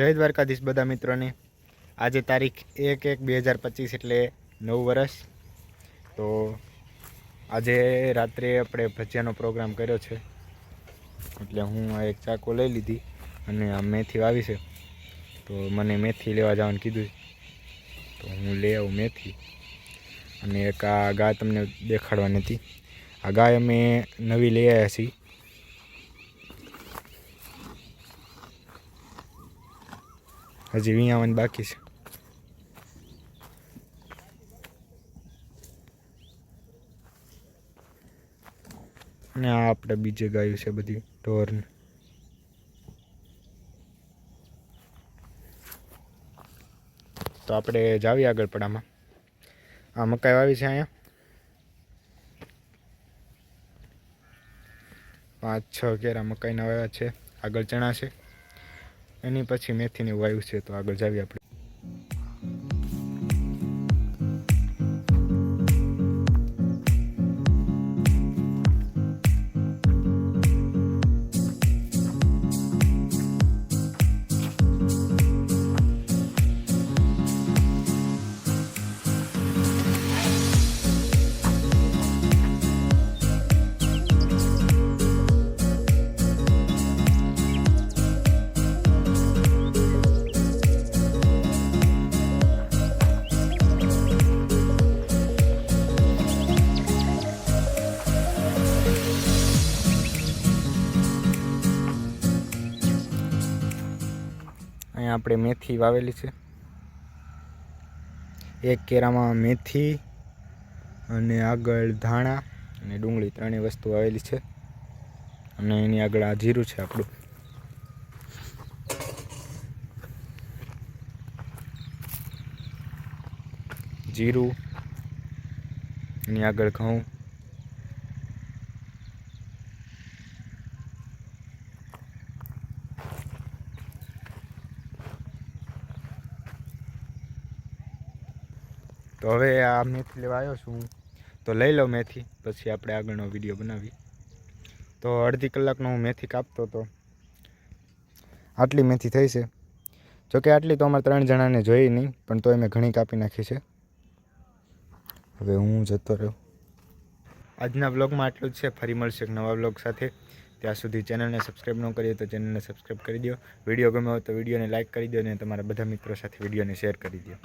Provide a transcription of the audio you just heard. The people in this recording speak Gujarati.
જય દ્વારકાધીશ બધા મિત્રોને. આજે તારીખ એક એક બે હજાર પચીસ એટલે નવ વર્ષ તો આજે રાત્રે આપણે ભજીયાનો પ્રોગ્રામ કર્યો છે. એટલે હું આ એક ચાકો લઈ લીધી અને આ મેથી વાવી છે. તો મને મેથી લેવા જવાનું કીધું તો હું લઈ આવું મેથી. અને એક આ ગાય તમને દેખાડવાની હતી. આ ગાય અમે નવી લઈ આવ્યા છીએ. હજી વિયાવાનું બાકી છે. અને આ આપણે બીજે ગાયું છે બધી ઢોરને. તો આપણે જાવી આગળ પડામાં. આ મકાઈ વાવી છે અહીંયા. પાંચ, છ કેરા મકાઈના વાવ્યા છે. આગળ ચણા છે. એની પછી મેથીની વાયુ છે તો આગળ જાવી આપણે. અહીંયા આપણે મેથી વાવેલી છે. એક કેરામાં મેથી અને આગળ ધાણા અને ડુંગળી ત્રણેય વસ્તુ આવેલી છે. અને એની આગળ આ જીરું છે આપણું. જીરું, એની આગળ ઘઉં. તો હવે આ મેથી લેવા આવ્યો છું તો લઈ લો મેથી, પછી આપણે આગળનો વીડિયો બનાવી તો અડધી કલાકનો હું મેથી કાપતો હતો. આટલી મેથી થઈ છે. જોકે આટલી તો અમારે ત્રણ જણાને જોઈ નહીં, પણ તોય મેં ઘણી કાપી નાખી છે. હવે હું જતો રહ્યો. આજના બ્લોગમાં આટલું જ છે. ફરી મળશે એક નવા બ્લોગ સાથે. ત્યાં સુધી ચેનલને સબસ્ક્રાઈબ ન કરીએ તો ચેનલને સબસ્ક્રાઈબ કરી દો વીડિયો ગમ્યો હોય તો વિડીયોને લાઇક કરી દો અને તમારા બધા મિત્રો સાથે વિડીયોને શેર કરી દો